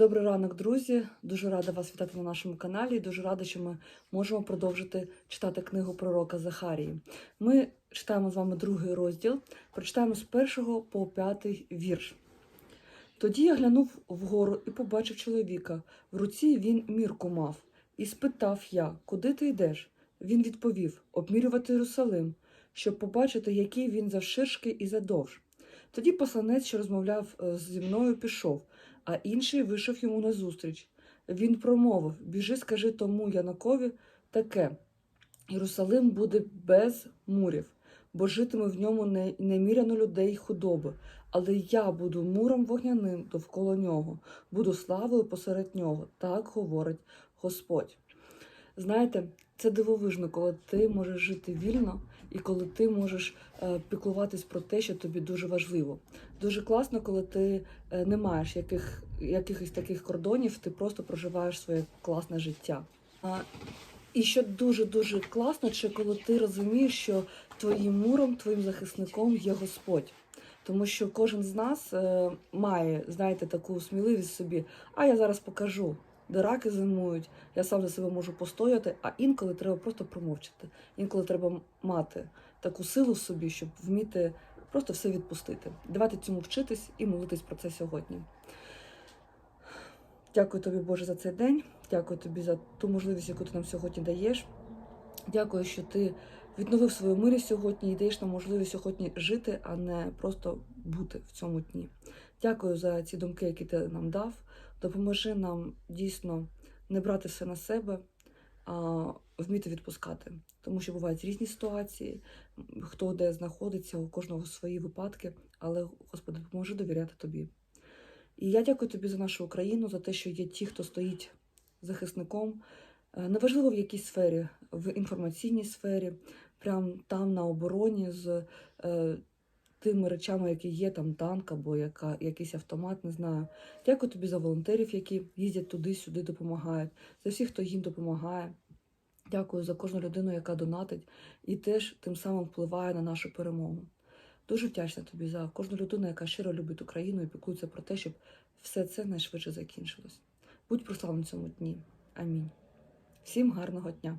Добрий ранок, друзі. Дуже рада вас вітати на нашому каналі. і Дуже рада, що ми можемо продовжити читати книгу пророка Захарії. Ми читаємо з вами другий розділ. Прочитаємо з першого по п'ятий вірш. Тоді я глянув вгору і побачив чоловіка. В руці він мірку мав. І спитав я, куди ти йдеш? Він відповів: обмірювати Єрусалим, щоб побачити, який він завширшки і задовж. Тоді посланець, що розмовляв е, зі мною, пішов, а інший вийшов йому назустріч. Він промовив: Біжи, скажи тому Янакові таке: Єрусалим буде без мурів, бо житиме в ньому не- неміряно людей худоби. Але я буду муром вогняним довкола нього, буду славою посеред нього. Так говорить Господь. Знаєте, це дивовижно, коли ти можеш жити вільно і коли ти можеш е, піклуватись про те, що тобі дуже важливо. Дуже класно, коли ти е, не маєш яких, якихось таких кордонів, ти просто проживаєш своє класне життя. І що дуже дуже класно, це коли ти розумієш, що твоїм муром, твоїм захисником є Господь. Тому що кожен з нас е, має, знаєте, таку сміливість собі, а я зараз покажу, де раки зимують, я сам за себе можу постояти, а інколи треба просто промовчати. Інколи треба мати таку силу в собі, щоб вміти просто все відпустити. Давайте цьому вчитись і молитись про це сьогодні. Дякую тобі, Боже, за цей день. Дякую тобі за ту можливість, яку ти нам сьогодні даєш. Дякую, що ти відновив свою мирі сьогодні і даєш нам можливість сьогодні жити, а не просто бути в цьому дні. Дякую за ці думки, які ти нам дав. Допоможи нам дійсно не брати все на себе, а вміти відпускати. Тому що бувають різні ситуації, хто де знаходиться, у кожного свої випадки, але Господи, допоможи довіряти тобі. І я дякую тобі за нашу Україну, за те, що є ті, хто стоїть захисником. Е, Неважливо в якій сфері, в інформаційній сфері, прямо там на обороні з е, тими речами, які є, там танк або яка, якийсь автомат, не знаю. Дякую тобі за волонтерів, які їздять туди-сюди, допомагають, за всіх, хто їм допомагає. Дякую за кожну людину, яка донатить, і теж тим самим впливає на нашу перемогу. Дуже вдячна тобі за кожну людину, яка щиро любить Україну і піклується про те, щоб все це найшвидше закінчилось. Будь прославлен цьому дні. Амінь. Всім гарного дня!